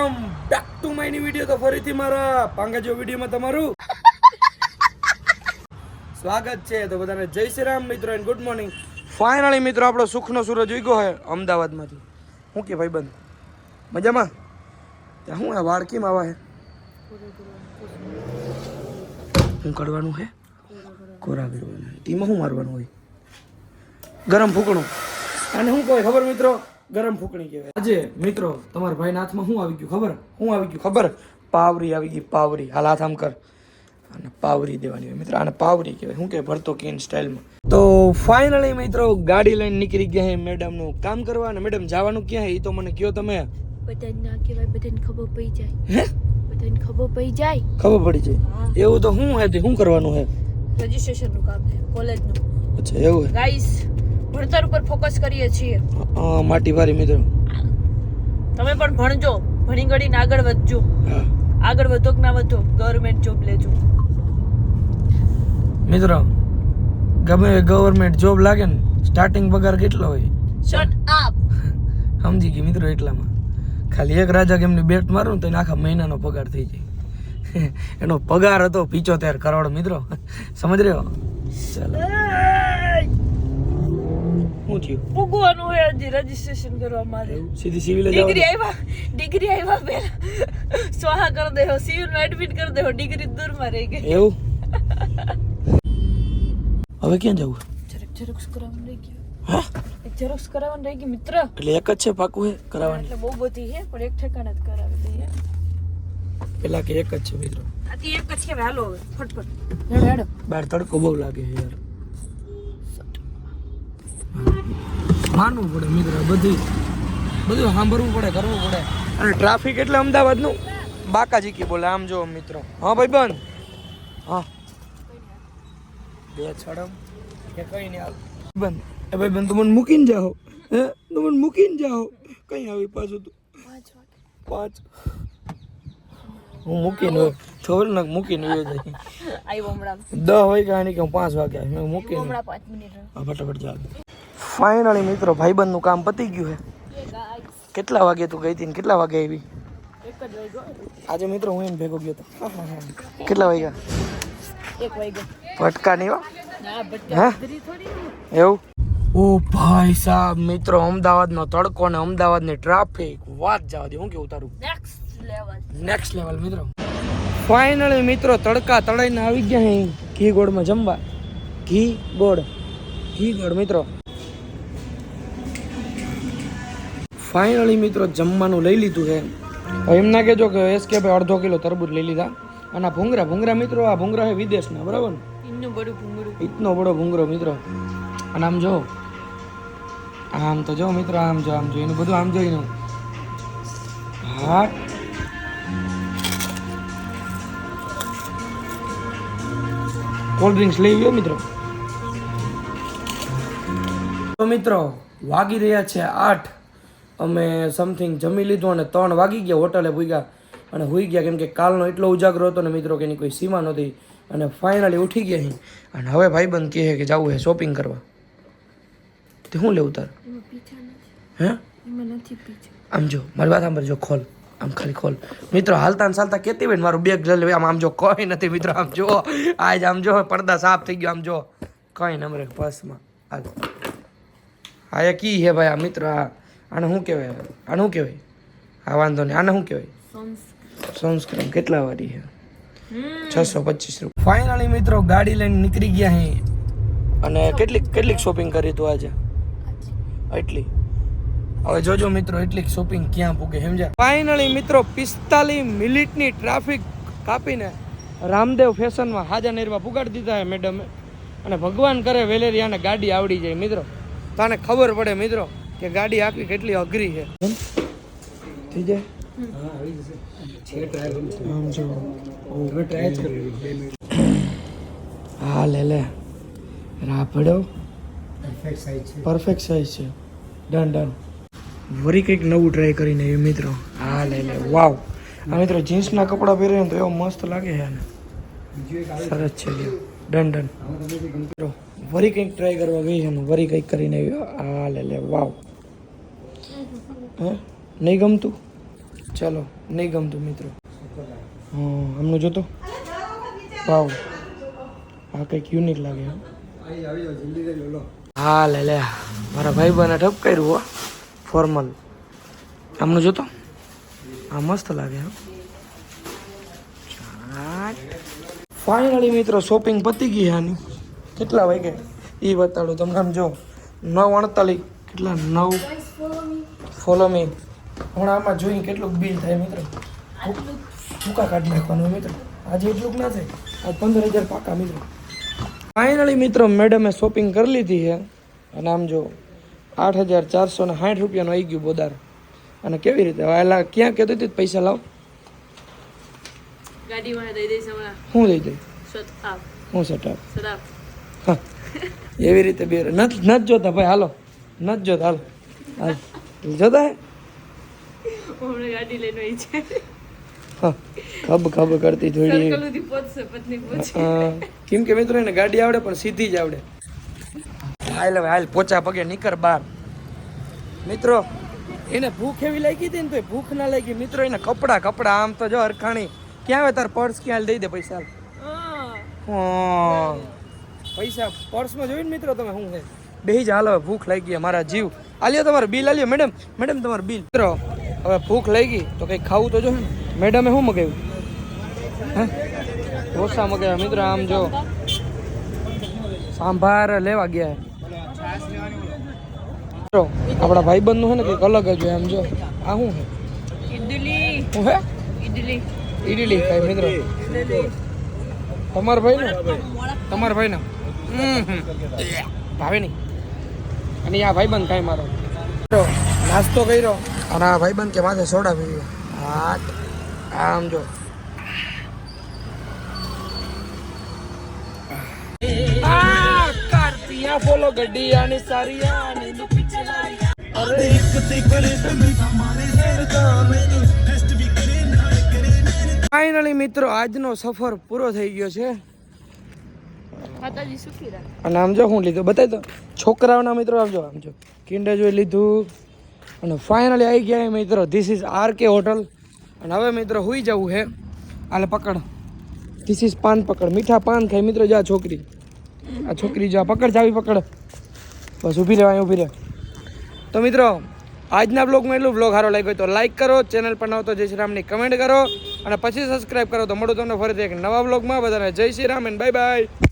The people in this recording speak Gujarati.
વેલકમ બેક ટુ માયની વીડિયો તો ફરીથી મારા પાંગાજો વિડિયોમાં તમારું સ્વાગત છે. તો બધાને જય શ્રી રામ મિત્રો એન્ડ ગુડ મોર્નિંગ ફાઇનલી મિત્રો, આપણો સુખનો સૂરજ ઉગ્યો છે અમદાવાદમાંથી. શું કે ભાઈબંધ? મજામાં? ત્યાં શું આ વાળકીમાં આવા હે શું કરવાનું હે કોરા કરવાનું એમાં શું મારવાનું હોય? ગરમ ફૂકણું. અને શું કહે ખબર મિત્રો? ગરમ ફૂકણી કહેવાય. આજે મિત્રો તમારા ભાઈના હાથમાં શું આવી ગયું ખબર? શું આવી ગયું? ખબર? પાવરી આવી ગઈ પાવરી. હાલ હાથ આમ કર. અને પાવરી દેવાની હોય. મિત્રો આને પાવરી કહેવાય. શું કે ભરતો કેન સ્ટાઇલમાં તો ફાઇનલી મિત્રો ગાડી લઈને નીકળી ગયા હે મેડમનું કામ કરવા. અને મેડમ જવાનું ક્યાં હે? એ તો મને કયો તમે. બધાને ના કહેવાય બધાને ખબર પડી જાય. હે? બધાને ખબર પડી જાય. ખબર પડી જાય. એવું તો શું હે તે? શું કરવાનું હે? રજિસ્ટ્રેશનનું કામ છે કોલેજનું અચ્છા એવું હે? ગાઈસ ભણતર ઉપર ફોકસ કરીએ છીએ. હા, માટી વારી મિત્રો. તમે પણ ભણજો. ભણી ગણીને આગળ વધજો. આગળ વધો કે ના વધો ગવર્મેન્ટ જોબ લેજો. મિત્રો ગમે ગવર્મેન્ટ જોબ લાગે ને સ્ટાર્ટિંગ પગાર કેટલો હોય? શટ અપ સમજી ગઈ મિત્રો એટલામાં. ખાલી એક રાજા એમની બેટ મારું ને તો એને આખા મહિનાનો પગાર થઈ જાય. એનો પગાર હતો પિચોતેર કરોડ મિત્રો. સમજ રહ્યો? ચાલો. શું થયું? પૂગવાનું હોય હજી રજીસ્ટ્રેશન કરવા મારે સીધી સિવિલ ડિગ્રી આવ્યા ડિગ્રી આવ્યા પહેલા. સ્વાહા કરી દેહો સિવિલમાં એડમિટ કરી દેહો ડિગ્રી દૂરમાં રહી ગઈ. એવું? હવે ક્યાં જવું? ઝેરોક્સ ઝેરોક્સ કરાવવાનું રહી ગયું. હા? એક ઝેરોક્સ કરાવવાનું રહી ગયું મિત્ર. એટલે એક જ છે પાકું હે કરાવવાનું? એટલે બહુ બધી હે પણ એક ઠેકાણે જ કરાવી દઈએ. પેલા કે એક જ છે મિત્રો. આથી એક જ છે હાલો હવે ફટફટ. હેડો બહાર તડકો બહુ લાગે યાર. માનવું પડે મિત્ર બધી બધું સાંભળવું પડે કરવું પડે. અને ટ્રાફિક એટલે અમદાવાદનું? બાકાજી કી બોલે આમ જો મિત્રો. હા ભાઈ બંધ. હા. બે છડમ કે કઈ નહીં બંધ. એ ભાઈ બંધ તું મને મૂકીને જાઓ હે. તું મને મૂકીને જાઓ કઈ આવી પાછું તું? પાંચ. હું મૂકીને ખબર ને મૂકીને આવ્યો દસ વાગ્યા ની કે હું પાંચ વાગ્યા મૂકીને. ફટાફટ ચાલ. ફાઇનલી મિત્રો ભાઈબંધનું કામ પતી ગયું છે કેટલા વાગે તું ગઈ હતી ને કેટલા વાગે આવી? આજે મિત્રો હું એને ભેગો ગયો હતો. કેટલા વાગ્યા? ભટકા નહીં હો. એવું? ઓ ભાઈ સાહેબ મિત્રો અમદાવાદનો તડકો ને અમદાવાદની ટ્રાફિક. વાત જવા દે હું કેવું તારું? નેક્સ્ટ લેવલ નેક્સ્ટ લેવલ મિત્રો. ફાઇનલી મિત્રો તડકા તળાઈને આવી ગયા અહીં ઘી ગોળમાં જમવા. ઘી ગોળ. ઘી ગોળ મિત્રો. ફાઇનલી મિત્રો જમવાનું લઈ લીધું છે. એમના એમ ના કહેજો કે એસ કે ભાઈ અડધો કિલો તરબૂચ લઈ લીધા. અને આ ભૂંગરા ભૂંગરા મિત્રો આ ભૂંગરા છે વિદેશના બરાબર ઇતનો બડો ભૂંગરો મિત્રો. અને આમ જો આમ તો જો મિત્રો આમ જો આમ જો એનું બધું આમ જોઈને હા. કોલ્ડ ડ્રિંક્સ લઈ ગયો મિત્રો. તો મિત્રો વાગી રહ્યા છે આઠ. અમે સમથિંગ જમી લીધું અને ત્રણ વાગી ગયા હોટલે ભૂગ્યા. અને હોઈ ગયા કેમ કે કાલનો એટલો ઉજાગરો હતો ને મિત્રો કે એની કોઈ સીમા નહોતી. અને ફાઇનલી ઉઠી ગયા અહીં. અને હવે ભાઈબંધ કહે કે જવું હે શોપિંગ કરવા. તે શું લેવું તાર? હે? આમ જો મારી વાત સાંભળજો ખોલ. આમ ખાલી ખોલ. મિત્રો હાલતા ને ચાલતા કેતી હોય મારું બેગ જલ આમ આમ જો કોઈ નથી મિત્રો આમ જો. આજ આમ જો પડદા સાફ થઈ ગયો આમ જો. કઈ નમરે બસમાં. હાલ. હા એ કી હે ભાઈ આ મિત્ર આ. આને શું કહેવાય? આને શું કહેવાય? હા વાંધો નહીં. આને શું કહેવાય? સોન્સ સનસ્ક્રીન કેટલા વાળી છે? છસો પચીસ રૂપિયા ફાઇનલી મિત્રો ગાડી લઈને નીકળી ગયા અહીં અને કેટલીક કેટલીક શોપિંગ કરી તું આજે? એટલી. હવે જોજો મિત્રો એટલી શોપિંગ ક્યાં પૂગે સમજ્યા? ફાઇનલી મિત્રો પિસ્તાલીસ મિનિટની ટ્રાફિક કાપીને રામદેવ ફેશનમાં હાજા નેરવા પુગાડી દીધા હે મેડમે અને ભગવાન કરે વેલેરિયાને ગાડી આવડી જાય મિત્રો. તને ખબર પડે મિત્રો કે ગાડી આખી કેટલી અઘરી છે. થઈ જાય? હા લે લે. રાપડો પરફેક્ટ સાઈઝ છે. ડન ડન વરી કંઈક નવું ટ્રાય કરીને આવ્યું મિત્રો. હા લે લે. વાવ આ મિત્રો જીન્સના કપડાં પહેરે ને તો એવો મસ્ત લાગે છે આને. સરસ છે ડન ડન મિત્રો વરી કંઈક ટ્રાય કરવા ગઈ છે ને વરી કંઈક કરીને આવી હા લે લે. વાવ હે? નહીં ગમતું? ચલો નહીં ગમતું મિત્રો. હા આમનું જોતો? વાવ. આ કંઈક યુનિક લાગે હો. હા લે લે. મારા ભાઈ બને ઠપ કર્યું હો. ફોર્મલ આમનું જોતો? આ મસ્ત લાગે હા. ફાઇનલી મિત્રો શોપિંગ પતી ગઈ આની. કેટલા વાગે એ બતાડું તમને આમ જો. નવ અડતાલીસ કેટલા? નવ ફોલો મી હમણાં આમાં જોઈને કેટલું બિલ થાય મિત્રો. ભૂકા કાઢી નાખવાનું મિત્રો. આજે એટલું ના થાય. આજ પંદર હજાર પાકા મિત્રો. ફાઇનલી મિત્રો મેડમે શોપિંગ કરી લીધી છે. અને આમ જો આઠ હજાર ચારસો ને સાઠ રૂપિયાનું આવી ગયું બોદાર. અને કેવી રીતે? વાયલા ક્યાં કહેતી હતી પૈસા લાવ? હું દઈ દઈ હું સટાપ હા. એવી રીતે બે નથી નથી જોતા ભાઈ હાલો. નથી જોતા હાલો. હાલ. જોતા તા હમણાં ગાડી લઈને આવી છે. ખબ ખબ કરતી થોડી સર્કલ સુધી પહોંચશે પત્ની પહોંચે અ, કેમ કે મિત્રો એને ગાડી આવડે પણ સીધી જ આવડે. હાલ હવે હાલ પોચા પગે નીકળ બાર. મિત્રો એને ભૂખ એવી લાગી હતી ને તો ભૂખ ના લાગી. મિત્રો એને કપડા કપડા આમ તો જો હરખાણી. ક્યાં આવે તાર પર્સ ક્યાં? દઈ દે પૈસા. પૈસા પર્સમાં જોયું ને મિત્રો તમે શું છે? બેહી જ હાલ ભૂખ લાગી મારા જીવ. આલ્યો તમારું બિલ આલ્યો. મેડમ મેડમ તમારું બિલ. મિત્રો હવે ભૂખ લઈ ગઈ તો કંઈક ખાવું તો જો મેડમે શું મગાવ્યું? હે? ઢોસા મગાવ્યા. મિત્રો આમ જો. સાંભાર લેવા ગયા. મિત્રો આપણા ભાઈબંધનું છે ને કંઈક અલગ જ હોય આમ જો. આ શું છે? ઇડલી શું હે ઇડલી ઈડલી ખાય મિત્રો. તમારા ભાઈ ને તમારા ભાઈ ને ભાવે નહીં અને આ ભાઈબંધ કાંઈ મારો. નાસ્તો કર્યો. અને આ ભાઈબંધ કે માથે સોડા પીવી હા આમ જો. ફોલો ગડિયાની સારિયાની નું પીછે લારિયા. અરે એક ફાઇનલી મિત્રો આજનો સફર પૂરો થઈ ગયો છે. અને આમ જો હું લીધું, બતાવી દો. છોકરાઓના મિત્રો આમ જો આમ જો. કિંડર જોઈ લીધું. અને ફાઇનલી આવી ગયા મિત્રો. This is R K hotel અને હવે મિત્રો હુઈ જવું હે. આલે પકડ. ધીસ ઇઝ પાન પકડ. મીઠા પાન ખાય. મિત્રો, જા છોકરી. આ છોકરી જા. પકડ જાવી પકડ. બસ ઊભી રહે અહીં ઊભી રહે. તો મિત્રો, આજના બ્લોગમાં એટલું બ્લોગ સારો લાગ્યો તો લાઈક કરો ચેનલ પર નવો તો જય શ્રી રામની કમેન્ટ કરો. અને પછી સબસ્ક્રાઈબ કરો તો મળું તમને ફરીથી એક નવા બ્લોગમાં બધાને જય Shri Ram and bye bye